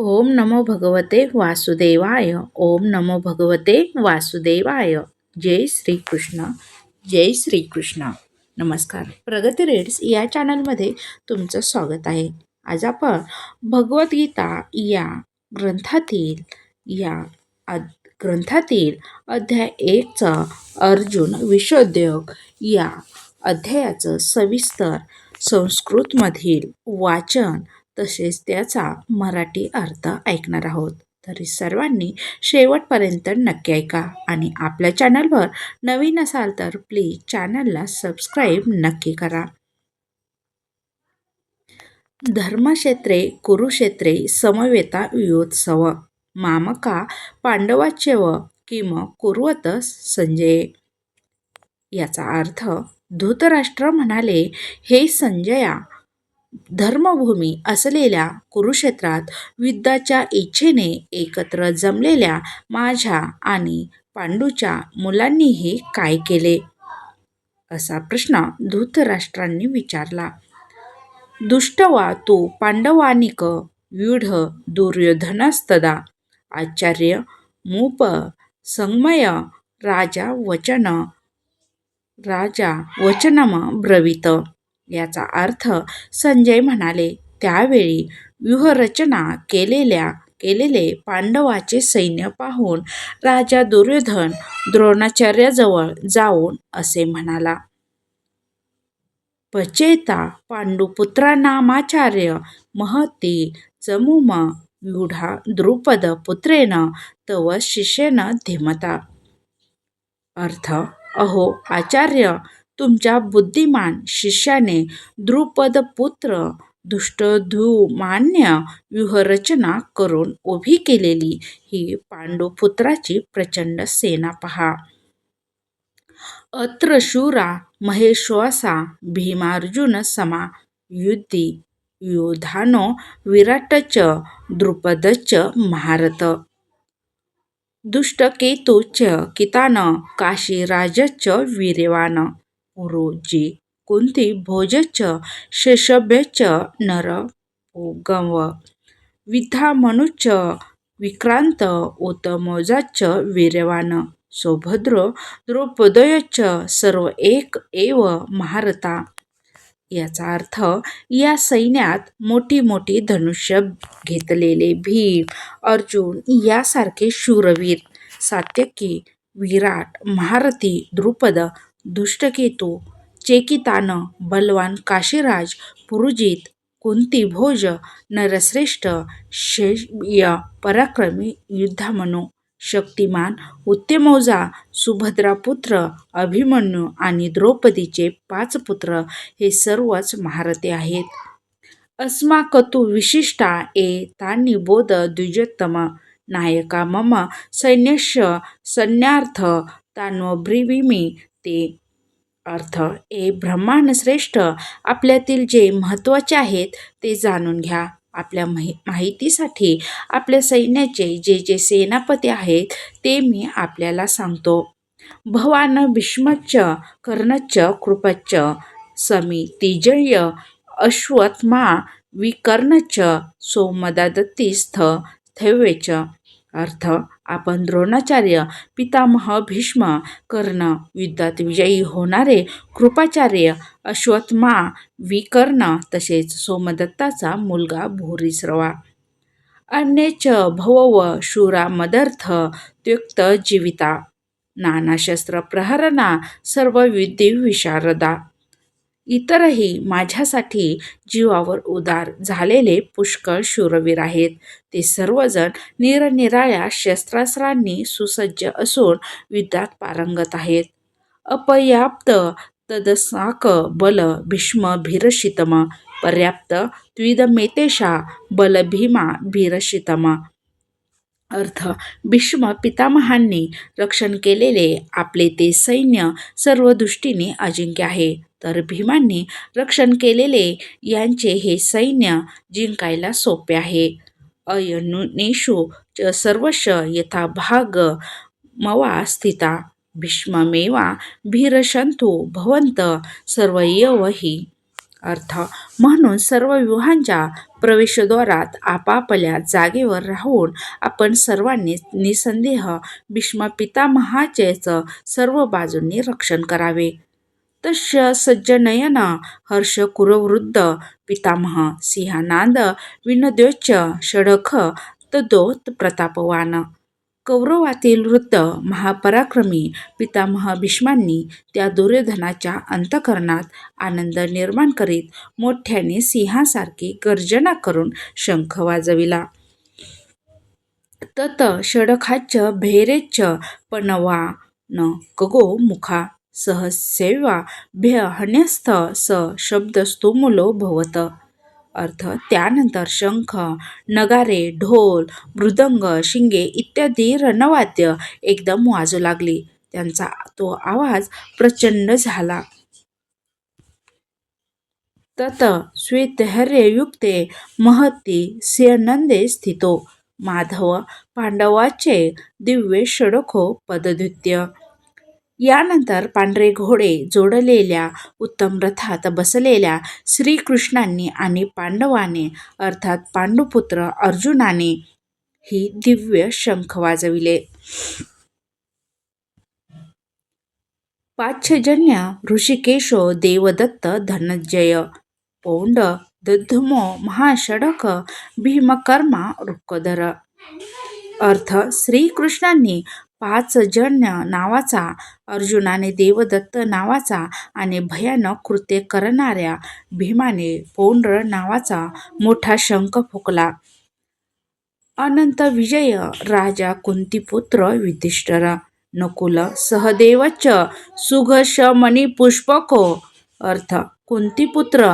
ओम नमो भगवते वासुदेवाय। ओम नमो भगवते वासुदेवाय। जय श्री कृष्ण जय श्री कृष्ण नमस्कार। प्रगती रेड्स या चॅनलमध्ये तुमचं स्वागत आहे. आज आपण भगवद्गीता या ग्रंथातील या अद ग्रंथातील अध्याय एकचा अर्जुन विश्वोद्योग या अध्यायाचं सविस्तर संस्कृतमधील वाचन तसेच त्याचा मराठी अर्थ ऐकणार आहोत. तरी सर्वांनी शेवटपर्यंत नक्की ऐका आणि आपल्या चॅनलवर नवीन असाल तर प्लीज चॅनलला सबस्क्राईब नक्की करा. धर्मक्षेत्रे कुरुक्षेत्रे समवेता वियोत्सव मामका पांडवाच्यव किम कुर्वत संजय याचा अर्थ धृतराष्ट्र म्हणाले हे संजया धर्मभूमी असलेल्या कुरुक्षेत्रात युद्धाच्या इच्छेने एकत्र जमलेल्या माझ्या आणि पांडूच्या मुलांनीही काय केले? असा प्रश्न धृतराष्ट्रांनी विचारला. दुष्टवा तू पांडवानिक व्यूढ दुर्योधनस्तदा. आचार्य मूप संगमय राजा वचन राजा वचनम ब्रवीत याचा अर्थ संजय म्हणाले त्यावेळी व्यूहरचना केलेल्या केलेले पांडवाचे सैन्य पाहून राजा दुर्योधन द्रोणाचार्याजवळ जाऊन असे म्हणाला पचेता पांडुपुत्रानामाचार्य महती जमुम व्यूढा द्रुपद पुत्रेन तव शिष्येन धीमता. अर्थ अहो आचार्य तुमच्या बुद्धिमान शिष्याने द्रुपदपुत्र दुष्टधुमान्य व्यूहरचना करून उभी केलेली ही पांडुपुत्राची प्रचंड सेना पहा. अत्र शूरा महेश्वासा भीमार्जुन समा युद्धी युधानो विराटच द्रुपदच महारथ. दुष्टकेतूच कितान काशीराजच वीर्यवान रोजी कुंती भोजच शेषभ्यच नर गव विद्यामनुच विक्रांत उत्तमोजाच वीर्यवान सौभद्र द्रौपदयच सर्व एक एव महारथा। याचा अर्थ या सैन्यात मोठी मोठी धनुष्य घेतलेले भीम अर्जुन यासारखे शूरवीर सात्यकी विराट महारथी द्रुपद दुष्टकेतू चेकितान बलवान काशीराज पुरुजित कुंती भोज नरश्रेष्ठ शेय पराक्रमी युद्धामनो शक्तिमान उत्तमौजा सुभद्रापुत्र अभिमन्यू आणि द्रौपदीचे पाच पुत्र हे सर्वच महारथी आहेत. अस्माकतु विशिष्टा ए तानी बोध द्विजोत्तम नायका मम सैन्यस्य सैन्यार्थ तान्वब्रिवीमी ते. अर्थ ए ब्रह्मांड श्रेष्ठ. आपल्यातील जे महत्त्वाचे आहेत ते जाणून घ्या. आपल्या माहि माहितीसाठी आपल्या सैन्याचे जे जे सेनापती आहेत ते मी आपल्याला सांगतो. भवान भीष्मच्च कर्णच्च कृपच्च समी तिजय अश्वत्मा विकर्णच सोमदादत्तीस्थ थैवेच. अर्थ आपण द्रोणाचार्य पितामह भीष्म कर्ण युद्धात विजयी होणारे कृपाचार्य अश्वत्मा विकर्ण तसेच सोमदत्ताचा मुलगा भूरिश्रवा अन्यच भवव शूरा मदर्थ त्युक्त जीविता. नाना शस्त्र प्रहरणा सर्व विद्ये विशारदा. इतरही माझ्यासाठी जीवावर उदार झालेले पुष्कळ शूरवीर आहेत. ते सर्वजण निरनिराळ्या शस्त्रास्त्रांनी सुसज्ज असून युद्धात पारंगत आहेत. अपर्याप्त तदसाक बल भीष्म भीरशितम पर्याप्त त्विदमेतेशा बल भीमा भीरशितम अर्थ भीष्म पितामहांनी रक्षण केलेले आपले ते सैन्य सर्व दृष्टीने अजिंक्य आहे. तर भीमांनी रक्षण केलेले यांचे हे सैन्य जिंकायला सोपे आहे. अयनुनेषु च सर्वश यथा भाग मवा स्थिता भीष्ममेवा भीरशंतु भवंत सर्व यवही अर्थ म्हणून सर्व व्यूहांच्या प्रवेशद्वारात आपापल्या जागेवर राहून आपण सर्वांनी निसंदेह भीष्म पितामहाचेच सर्व बाजूंनी रक्षण करावे. तस्य सज्जनयन हर्ष कुरवृद्ध पितामह सिंहानाद विनद्योच्च षडख तदोत प्रतापवान कौरवातील वृद्ध महापराक्रमी पितामह भीष्मांनी त्या दुर्योधनाच्या अंतकरणात आनंद निर्माण करीत मोठ्याने सिंहासारखी गर्जना करून शंख वाजविला. तत षडखाच्च भैरेच्च पणवा कगो मुखा सहसेवा भ्यहन्यस्थ स शब्दस्तुमुलो भवत अर्थ त्यानंतर शंख, नगारे, ढोल, मृदंग, शिंगे इत्यादी रणवाद्य एकदम वाजू लागली. त्यांचा तो आवाज प्रचंड झाला. तत स्वितहर्ययुक्ते महती स्यनंदे स्थितो माधव पांडवाचे दिव्य षडखो पदद्वित्य यानंतर पांढरे घोडे जोडलेल्या उत्तम रथात बसलेल्या श्रीकृष्णांनी आणि पांडवाने अर्थात पांडुपुत्र अर्जुनाने ही दिव्य शंख वाजविले. पाच्छजन्य ऋषिकेशो देवदत्त धनंजय पौंड दद्मो महाषडक भीमकर्मा रुक्कधर अर्थ श्रीकृष्णांनी पाचजन्य नावाचा अर्जुनाने देवदत्त नावाचा आणि भयानक कृत्ये करणाऱ्या भीमाने पौंड्र नावाचा मोठा शंख फुकला. अनंत विजय राजा कुंतीपुत्र युधिष्ठर नकुल सहदेवच पुष्पको अर्थ कुंतीपुत्र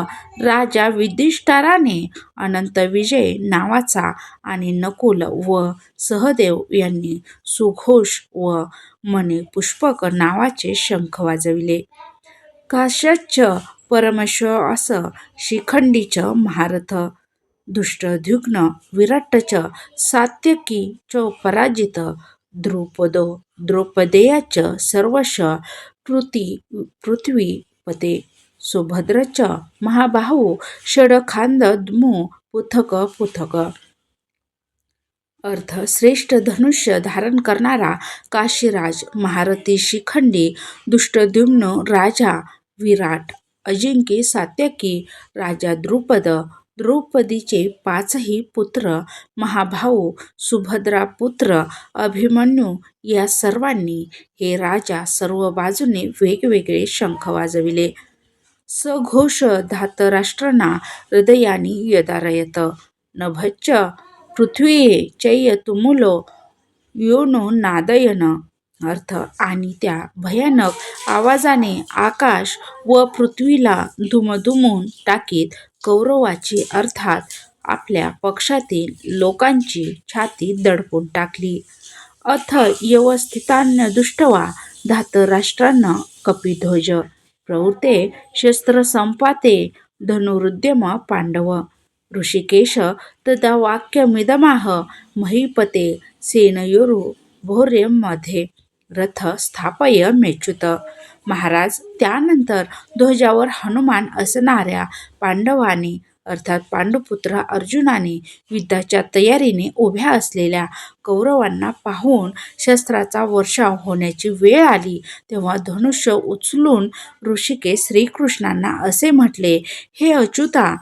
राजा विधिष्ठाराने अनंत विजय नावाचा आणि नकुल व सहदेव यांनी सुघोष व मणिपुष्पक नावाचे शंख वाजविले. काश्यच अस शिखंडीच महारथ धृष्टद्युम्न विराटच सात्यकी चोपराजित द्रुपदो द्रौपदेयाच सर्वश कृती पृथ्वीपते सुभद्रच महाबाहू षडखांदद्मु पुथक पुथक अर्थ श्रेष्ठ धनुष्य धारण करणारा काशीराज महारथी शिखंडी दुष्टद्युम्न राजा विराट अजिंक्य सात्यकी राजा द्रुपद द्रौपदीचे पाचही पुत्र महाभाऊ सुभद्रापुत्र अभिमन्यू या सर्वांनी हे राजा सर्व बाजूने वेगवेगळे शंख वाजविले. सघोष धातराष्ट्रांना हृदयानी यदारयत नभश्च चैय तुमुलो योनो नादयन। अर्थ आणि त्या भयानक आवाजाने आकाश व पृथ्वीला धुमधुमून टाकीत कौरवाची अर्थात आपल्या पक्षातील लोकांची छाती दडपून टाकली. अथ यवस्थितान्न दुष्टवा धातराष्ट्रानं कपिध्वज। प्रवृत्ते शस्त्रसम्पाते धनुरुद्यम पाण्डव ऋषिकेश तदा वाक्यमिदमाह महीपते सेनयोरुभयोर्मध्ये रथ स्थापय मेच्युत। महाराज त्यानंतर ध्वजावर हनुमान असणाऱ्या पांडवांनी अर्थात पांडुपुत्र अर्जुनाने युद्धाच्या तयारीने उभ्या असलेल्या कौरवांना पाहून शस्त्राचा वर्षाव होण्याची वेळ आली तेव्हा धनुष्य उचलून ऋषिके श्रीकृष्णांना असे म्हटले हे अच्युता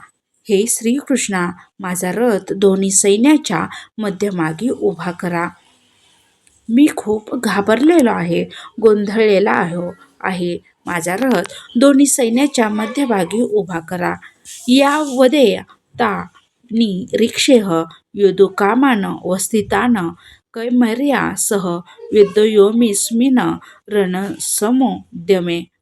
हे श्रीकृष्णा माझा रथ दोन्ही सैन्याच्या मध्यमागी उभा करा. मी खूप घाबरलेलो आहे गोंधळलेला आहे माझा रथ दोन्ही सैन्याच्या मध्यभागी उभा करा. यावदेता निरीक्षेह रिक्षेह वस्थितान् कैर्मया कैमर्यासह योद्धयाम्यस्मिन् रणसमोद्यमे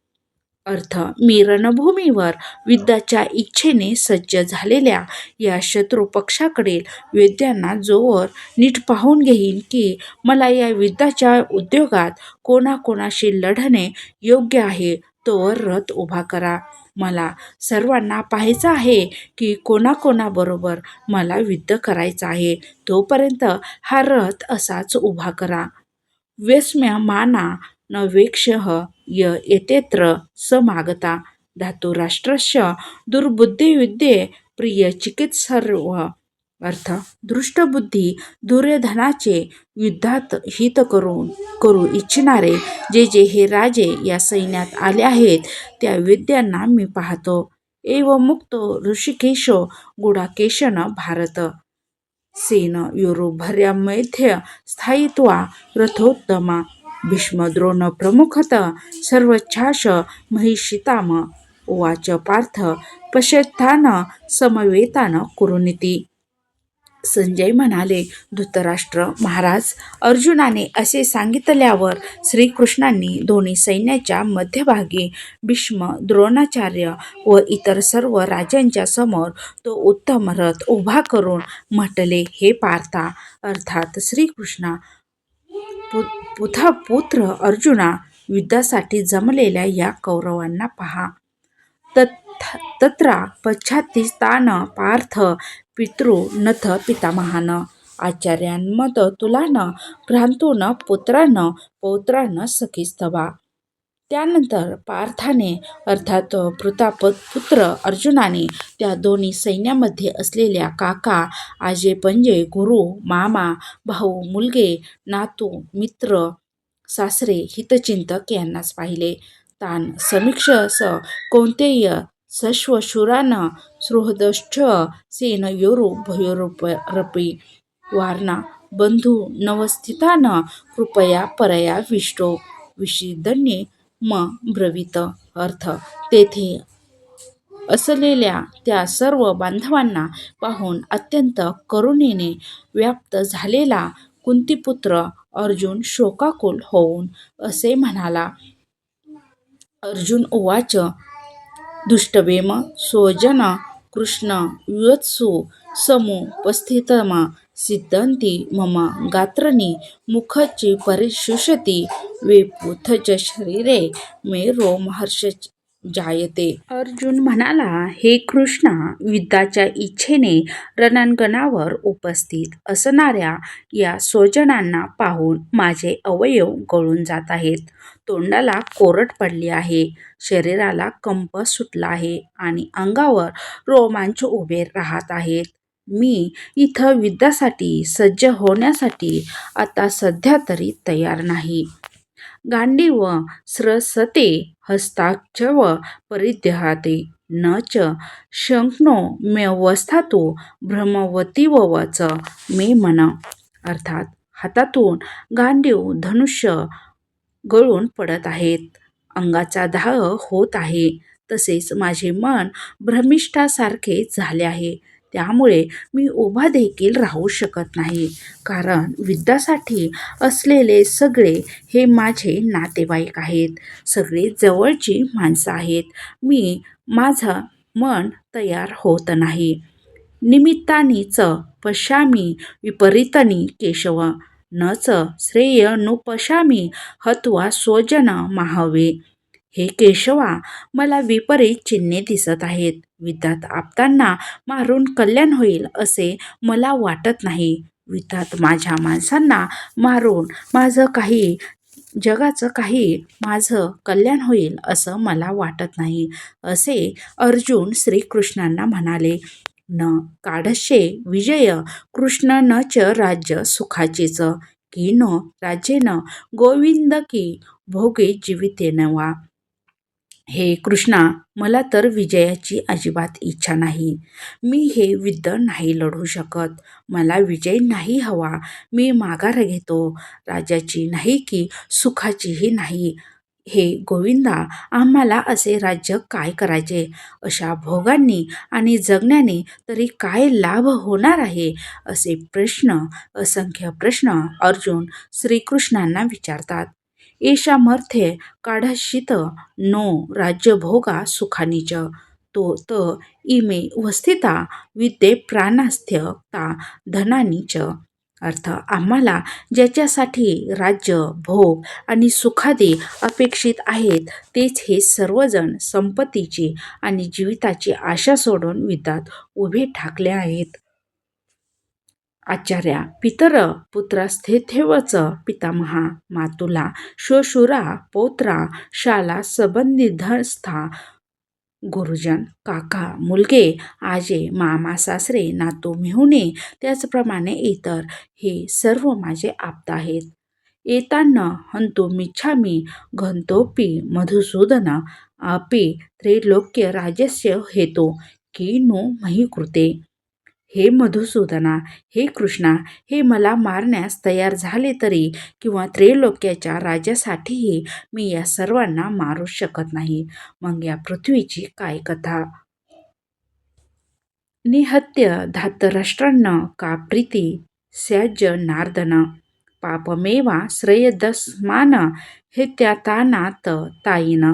अर्थ मी रणभूमीवर युद्धाच्या इच्छेने सज्ज झालेल्या या शत्रू पक्षाकडील वेद्यांना जोवर नीट पाहून घेईन की मला या युद्धाच्या उद्योगात कोणाकोणाशी लढणे योग्य आहे तोवर रथ उभा करा. मला सर्वांना पाहायचं आहे की कोणाकोणाबरोबर मला युद्ध करायचं आहे तोपर्यंत हा रथ असाच उभा करा. व्यस्यमाना माना वेक्षेह य एतेऽत्र स मागता धातुराष्ट्रस्य दुर्बुद्धियुद्धे प्रिय चिकित्सर्व। अर्थ दृष्टबुद्धी दुर्योधनाचे युद्धात हित करून करू इच्छिणारे जे जे हे राजे या सैन्यात आले आहेत त्या विद्यांना मी पाहतो. एव मुक्तो ऋषिकेशो गुडाकेशन भारत। सेन युरुभर्यामध्ये स्थायित्वा रथोत्तमा भीष्मद्रोण प्रमुखत सर्वच्छाश महिषिताम उवाच पार्थ पश्यत्तान समवेतान कुरुनिती. संजय म्हणाले धृतराष्ट्र महाराज अर्जुनाने असे सांगितल्यावर श्रीकृष्णांनी दोन्ही सैन्याच्या मध्यभागी भीष्म द्रोणाचार्य व इतर सर्व राजांच्या समोर तो उत्तम रथ उभा करून म्हटले हे पार्था अर्थात श्रीकृष्णा पु पुथा पुत्र अर्जुना युद्धासाठी जमलेल्या या कौरवांना पहा. तत् तत्रा पश्चात्तिस्तान पार्थ पितृ नथ पितामहान. आचार्यांमत तुलान भ्रांतून पुत्रान सखी सखीस्तवा. त्यानंतर पार्थाने अर्थात पुत्र अर्जुनाने त्या दोन्ही सैन्यामध्ये असलेल्या काका आजे पंजे गुरु मामा भाऊ मुलगे नातू मित्र सासरे हितचिंतक यांनाच पाहिले. तान समीक्ष स कोणतेय सश्वशुरान सृहदश्च सेन योरु रपी वारणा बंधू नवस्थितान कृपया परया विष्टो विषिदन्ये म ब्रवित अर्थ. तेथे असलेल्या त्या सर्व बांधवांना पाहून अत्यंत करुणेने व्याप्त झालेला कुंतीपुत्र अर्जुन शोकाकुल होऊन असे म्हणाला अर्जुन उवाच दुष्टवेम सोजन कृष्ण युत्सु समुपस्थितमा सिद्धांती मम गात्रनी मुखची परिशुषती वेपुथच शरीरे मे रोमहर्ष जायते. अर्जुन म्हणाला हे कृष्णा युद्धाच्या इच्छेने रणांगणावर उपस्थित असणाऱ्या या स्वजनांना पाहून माझे अवयव गळून जात आहेत. तोंडाला कोरट पडली आहे. शरीराला कंप सुटला आहे आणि अंगावर रोमांच उभे राहत आहेत. मी इथं युद्धासाठी सज्ज होण्यासाठी आता सध्या तरी तयार नाही. गांडीव स्रसते हस्ताक्षव परिद्यहाते न च शंकनो मेवस्थातो भ्रमवतीवच मे मन. अर्थात हातातून गांडीव धनुष्य गळून पडत आहेत. अंगाचा दाह होत आहे. तसेच माझे मन भ्रमिष्ठासारखे झाले आहे. त्यामुळे मी उभा देखील राहू शकत नाही. कारण विद्यासाठी असलेले सगळे हे माझे नातेवाईक आहेत. सगळे जवळची माणसं आहेत. मी माझं मन तयार होत नाही. निमित्तानीच पश्यामी विपरीतनी केशव. न च श्रेय नुपशामी हत्वा स्वजन माहवे. हे केशवा मला विपरीत चिन्हे दिसत आहेत. विद्यात आपतांना मारून कल्याण होईल असे मला वाटत नाही. विद्यात माझ्या माणसांना मारून माझं काही जगाचं काही माझं कल्याण होईल असं मला वाटत नाही असे अर्जुन श्रीकृष्णांना म्हणाले. न काढशे विजय कृष्ण न च राज्य सुखाचेच. की न राज्येन गोविंद की भोगे जीवितेन वा हे कृष्णा मला तर विजयाची अजिबात इच्छा नाही. मी हे युद्ध नाही लढू शकत. मला विजय नाही हवा. मी माघार घेतो. राजाची नाही की सुखाचीही नाही. हे गोविंदा आम्हाला असे राज्य काय करायचे? अशा भोगांनी आणि जगण्याने तरी काय लाभ होणार आहे? असे प्रश्न असंख्य प्रश्न अर्जुन श्रीकृष्णांना विचारतात. येषामर्थे काढशित नो राज्यभोगा सुखानिच. तो त इमे वस्थिता विद्ये प्राणास्थ्य ता च अर्थ आम्हाला ज्याच्यासाठी राज्य भोग आणि सुखादी अपेक्षित आहेत तेच हे सर्वजण संपत्तीची आणि जीविताची आशा सोडून विद्यात उभे ठाकले आहेत. आचार्या पितर पुत्रस्थेथेवच पितामहा मातुला श्वशुरा पौत्रा शाला संबंधिधस्था गुरुजन काका मुलगे आजे मामा सासरे नातू मिहुणे त्याचप्रमाणे इतर हे सर्व माझे आप्त आहेत. एतान्न हंतो मिच्छामि घंतोपी मधुसूदन अपि त्रैलोक्य राजस्य हेतो की नो मही कृते हे मधुसूदना हे कृष्णा हे मला मारण्यास तयार झाले तरी किंवा त्रैलोक्याच्या राज्यासाठीही मी या सर्वांना मारू शकत नाही. मग या पृथ्वीची काय कथा? निहत्य धातराष्ट्रांना का प्रीती? स्याज नार्दन पापमेवा श्रेयदस्मान हे त्या तानात ताईन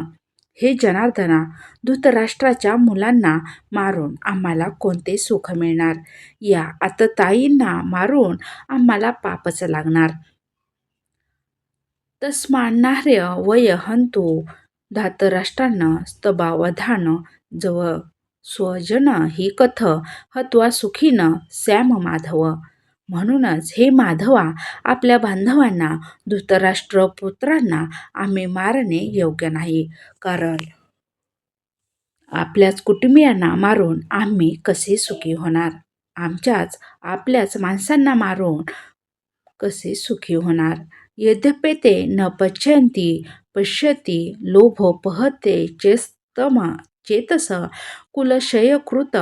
हे जनार्दना धृतराष्ट्राच्या मुलांना मारून आम्हाला कोणते सुख मिळणार? या आतताईंना मारून आम्हाला पापच लागणार. तस्मानार्य वय हंतो धातराष्ट्रांना स्तबावधान जव स्वजन ही कथ हत्वा सुखीन श्याम माधव म्हणूनच हे माधवा आपल्या बांधवांना धृतराष्ट्रपुत्रांना आम्ही मारणे योग्य नाही. कारण आपल्याच कुटुंबियांना मारून आम्ही कसे सुखी होणार? आमच्याच आपल्याच माणसांना मारून कसे सुखी होणार? यद्यपि ते न पश्यन्ति पश्यती लोभोपहते चेस्तम चेतस कुलशयकृत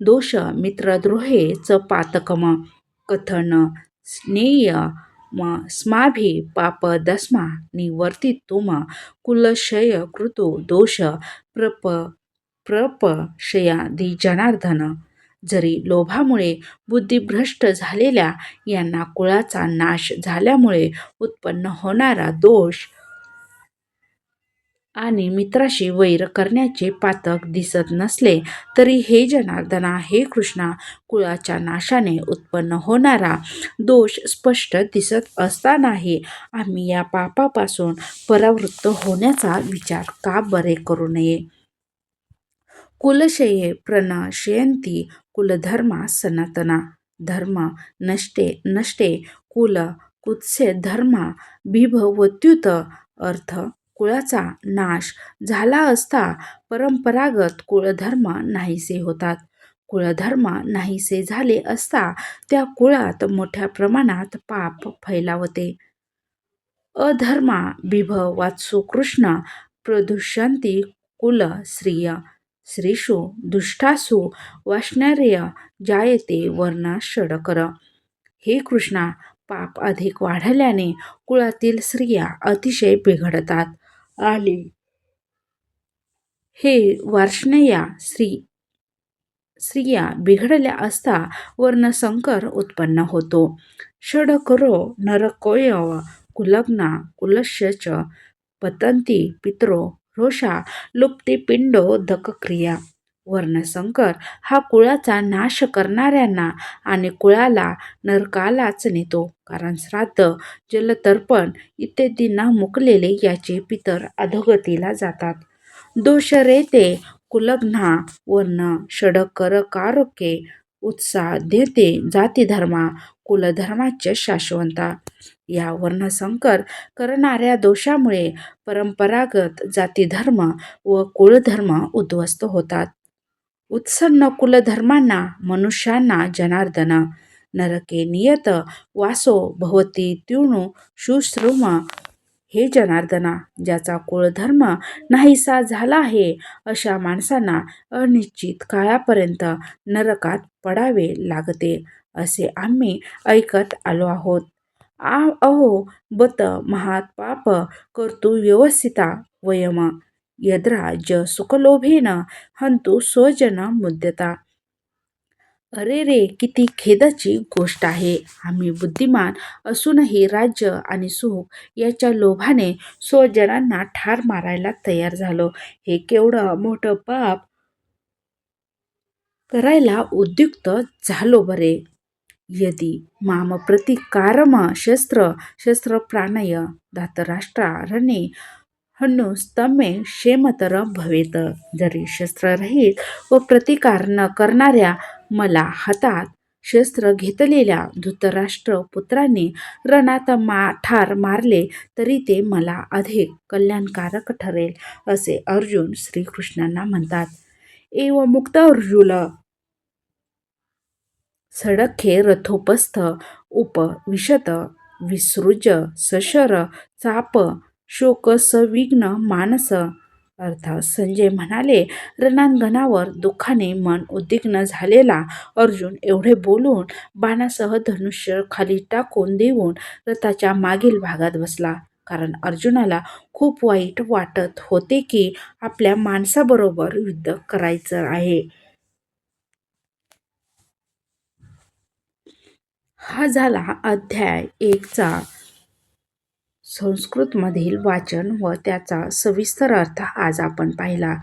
दोष मित्रद्रोहे च पातकम कथन स्नेय स्माभि पापदस्मा निवर्तितुम कुलक्षय कृतो दोष प्रप प्रपशयादि जनार्दन। जरी लोभामुळे बुद्धिभ्रष्ट झालेल्या यांना कुळाचा नाश झाल्यामुळे उत्पन्न होणारा दोष आणि मित्राशी वैर करण्याचे पातक दिसत नसले तरी हे जनार्दना हे कृष्णा. कुळाच्या नाशाने उत्पन्न होणारा दोष स्पष्ट दिसत असतानाही आम्ही या पापापासून परावृत्त होण्याचा विचार का बरे करू नये? कुलशये प्रणशयंती कुलधर्मा सनातना. धर्म नष्टे नष्टे कुल कुत्से धर्मा बिभवत्युत अर्थ कुळाचा नाश झाला असता परंपरागत कुळधर्म नाहीसे होतात. कुळधर्म नाहीसे झाले असता त्या कुळात मोठ्या प्रमाणात पाप फैलावते. अधर्मा बिभवात्सु कृष्ण प्रदुष्यंती कुल स्त्रिय स्त्रीषु दुष्टासु वाष्णार्य जायते वर्णा षडकर. हे कृष्णा पाप अधिक वाढल्याने कुळातील स्त्रिया अतिशय बिघडतात. आले. हे वार्ष्णेया स्त्री स्त्रिया बिघडल्या असता वर्णसंकर उत्पन्न होतो. षडकरो नरकोय कुलग्ना कुलश्यच पतंती पित्रो रोषा लुप्तिपिंडो धकक्रिया वर्णसंकर हा कुळाचा नाश करणाऱ्यांना आणि कुळाला नरकालाच नेतो. कारण श्राद्ध जलतर्पण इत्यादींना मुकलेले याचे पितर अधोगतीला जातात. दोष रेते कुलग्ना वर्ण षडकर कारोके उत्साह देते जातीधर्मा कुलधर्माच्या शाश्वंता. या वर्णसंकर करणाऱ्या दोषामुळे परंपरागत जातीधर्म व कुळधर्म उद्ध्वस्त होतात. उत्सन्न कुलधर्मांना मनुष्यांना जनार्दन. नरके नियत वासो भवती त्युणु शुश्रुम. हे जनार्दना ज्याचा कुळधर्म नाहीसा झाला आहे अशा माणसांना अनिश्चित काळापर्यंत नरकात पडावे लागते असे आम्ही ऐकत आलो आहोत. आ अहो बत महात पाप कर्तु व्यवस्थिता वयम. यद्राज सुखलोभेन हंतु स्वजन मुद्यता. अरे रे किती खेदाची गोष्ट आहे. आम्ही बुद्धिमान असूनही राज्य आणि सुख याच्या लोभाने स्वजनांना ठार मारायला तयार झालो. हे केवढं मोठं पाप करायला उद्युक्त झालो बरे. यदी माम प्रतिकारम शस्त्र शस्त्र प्राणय धातराष्ट्रारणे हन्नुस्तमे क्षेमतर भवेत जरी शस्त्ररहित व प्रतिकार न करणाऱ्या मला हातात शस्त्र घेतलेल्या धृतराष्ट्र पुत्रांनी रणात मा ठार मारले तरी ते मला अधिक कल्याणकारक ठरेल असे अर्जुन श्रीकृष्णांना म्हणतात एव मुक्त अर्जुल सडखे रथोपस्थ उपविशत विसृज सशर चाप शोक सविघ्न मानस अर्थात संजय म्हणाले रणांगणावर दुःखाने मन उद्विग्न झालेला अर्जुन एवढे बोलून बाणासह धनुष्य खाली टाकून देऊन रथाच्या मागील भागात बसला. कारण अर्जुनाला खूप वाईट वाटत होते की आपल्या माणसाबरोबर युद्ध करायचं आहे. हा झाला अध्याय एकचा संस्कृतमधील वाचन व त्याचा सविस्तर अर्थ आज आपण पाहिला.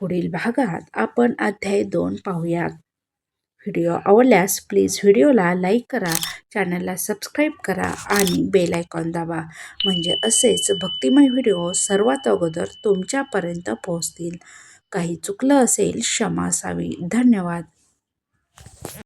पुढील भागात आपण अध्याय दोन पाहूयात. व्हिडिओ आवडल्यास प्लीज व्हिडिओला लाईक करा चॅनलला सबस्क्राईब करा आणि बेल आयकॉन दाबा. म्हणजे असेच भक्तिमय व्हिडिओ सर्वात अगोदर तुमच्यापर्यंत पोहोचतील. काही चुकलं असेल क्षमा असावी. धन्यवाद.